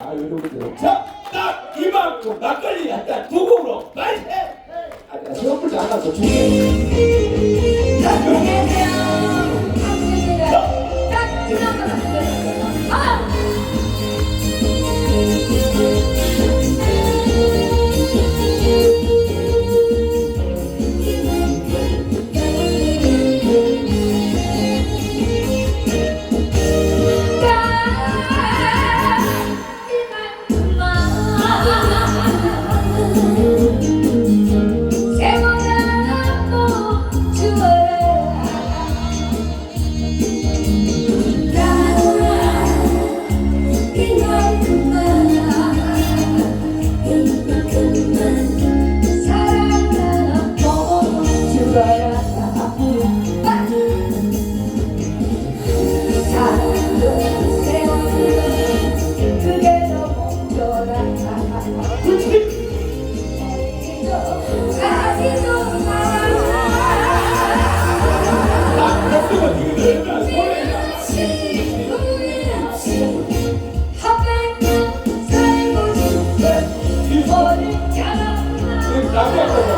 아 여러분들 자딱 이만큼 막걸리 한잔 두 곡으로 빨리 해. 아, 시험불도 안 와서 중 계요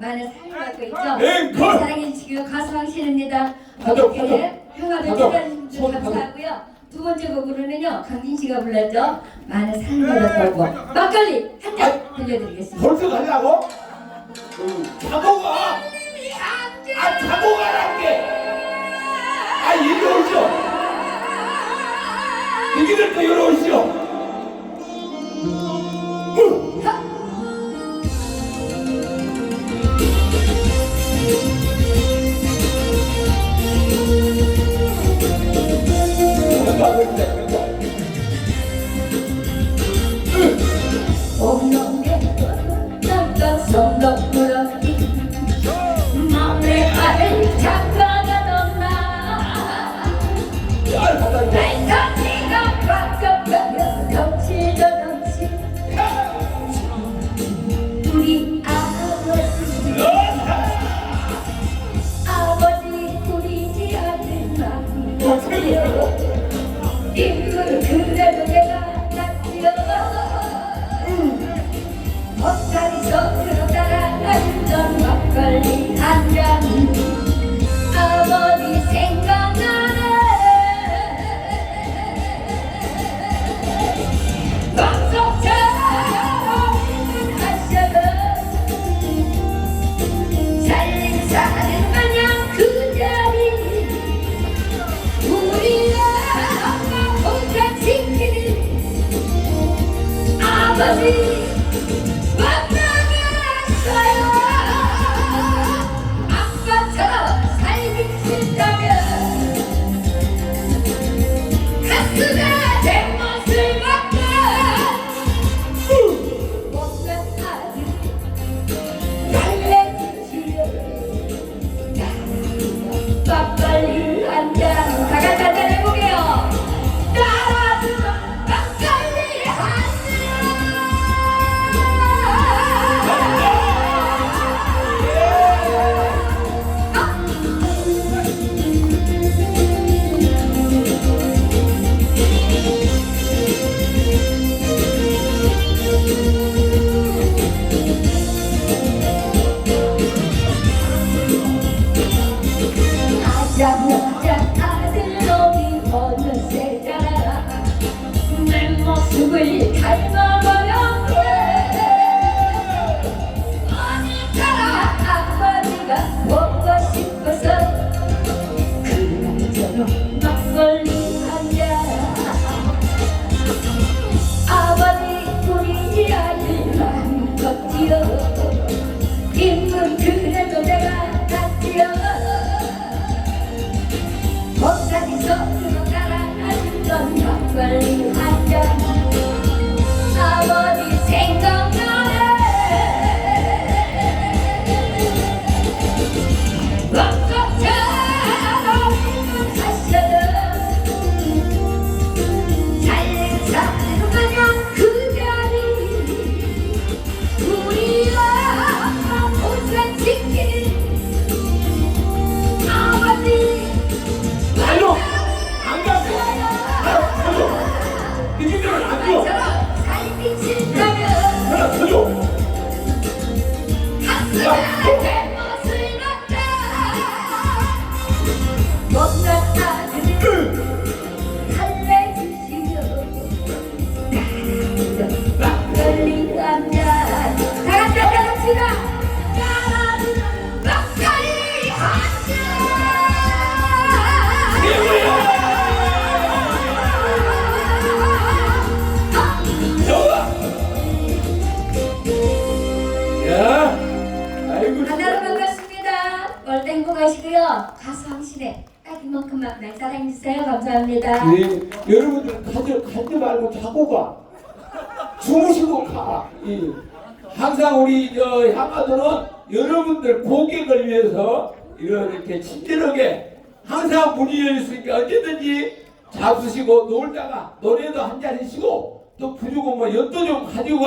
많은 사랑을 받고 있죠. 앵콜! 사랑해 주시고 가수 황신입니다. 가족. 평화를 가족. 줄손 감사하고요. 두 번째 곡으로는요 강진 씨가 불렀죠. 많은 사랑을 받았다고 막걸리 한잔 들려드리겠습니다. 벌써 가려고? 자고 가! 아 자고 가라는 게! 아 이리 오시오! 이기들 또 이리 오시 아 Así. Well, 저런 살빛을 따면 가슴을 가수 황실에 딱 이만큼만 날 사랑해주세요. 감사합니다. 네. 여러분들 가지, 가지 말고 자고 가. 주무시고 가. 예. 항상 우리 저 향화도는 여러분들 고객을 위해서 이렇게 친절하게 항상 문이 열있으니까 언제든지 잡수시고 놀다가 노래도 한잔 하시고 또 부르고 뭐 연도 좀 가지고